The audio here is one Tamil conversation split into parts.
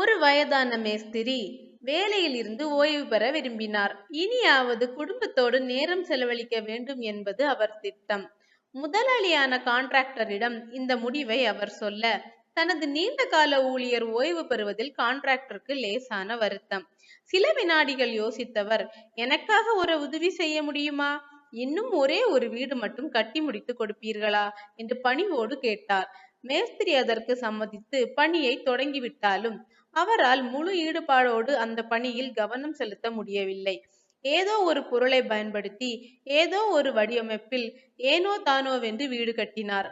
ஒரு வயதான மேஸ்திரி வேலையில் இருந்து ஓய்வு பெற விரும்பினார். இனியாவது குடும்பத்தோடு நேரம் செலவழிக்க வேண்டும் என்பது அவர் திட்டம். முதலாளியான கான்ட்ராக்டரிடம் இந்த முடிவை அவர் சொல்ல தனது நீண்ட கால ஊழியர் ஓய்வு பெறுவதில் கான்ட்ராக்டருக்கு லேசான வருத்தம். சில வினாடிகள் யோசித்தவர் எனக்காக ஒரு உதவி செய்ய முடியுமா? இன்னும் ஒரே ஒரு வீடு மட்டும் கட்டி முடித்து கொடுப்பீர்களா? என்று பணிவோடு கேட்டார். மேஸ்திரி அதற்கு சம்மதித்து பணியை தொடங்கிவிட்டாலும் அவரால் முழு ஈடுபாடோடு அந்த பணியில் கவனம் செலுத்த முடியவில்லை. ஏதோ ஒரு பொருளை பயன்படுத்தி ஏதோ ஒரு வடிவமைப்பில் ஏனோ தானோவென்று வீடு கட்டினார்.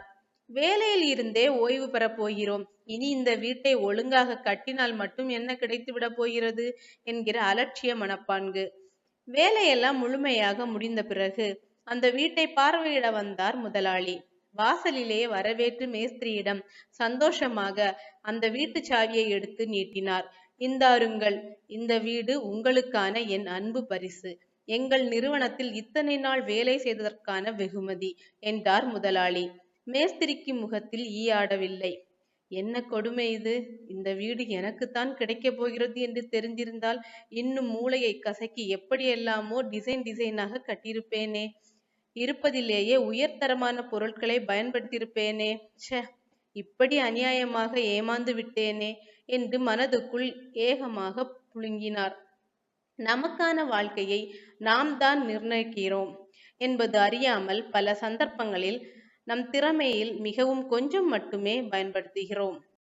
வேலையில் இருந்தே ஓய்வு பெறப் போகிறோம். இனி இந்த வீட்டை ஒழுங்காக கட்டினால் மட்டும் என்ன கிடைத்து விட போகிறது? என்கிற அலட்சிய மனப்பான்கு. வேலையெல்லாம் முழுமையாக முடிந்த பிறகு அந்த வீட்டை பார்வையிட வந்தார் முதலாளி. வாசலிலே வரவேற்று மேஸ்திரியிடம் சந்தோஷமாக அந்த வீட்டு சாவியை எடுத்து நீட்டினார். இந்தாருங்கள் இந்த வீடு உங்களுக்கான என் அன்பு பரிசு. எங்கள் நிறுவனத்தில் இத்தனை நாள் வேலை செய்ததற்கான வெகுமதி என்றார் முதலாளி. மேஸ்திரிக்கு முகத்தில் ஈயாடவில்லை என்ன கொடுமை இது? இந்த வீடு எனக்குத்தான் கிடைக்கப் போகிறது என்று தெரிந்திருந்தால் இன்னும் மூளையை கசக்கி எப்படியெல்லாமோ டிசைன் டிசைனாக கட்டியிருப்பேனே. இருப்பதிலேயே உயர்தரமான பொருட்களை பயன்படுத்தியிருப்பேனே. ச்சே இப்படி அநியாயமாக ஏமாந்து விட்டேனே என்று மனதுக்குள் ஏகமாக புழுங்கினார். நமக்கான வாழ்க்கையை நாம் தான் நிர்ணயிக்கிறோம் என்பது அறியாமல் பல சந்தர்ப்பங்களில் நம் திறமையில் மிகவும் கொஞ்சம் மட்டுமே பயன்படுத்துகிறோம்.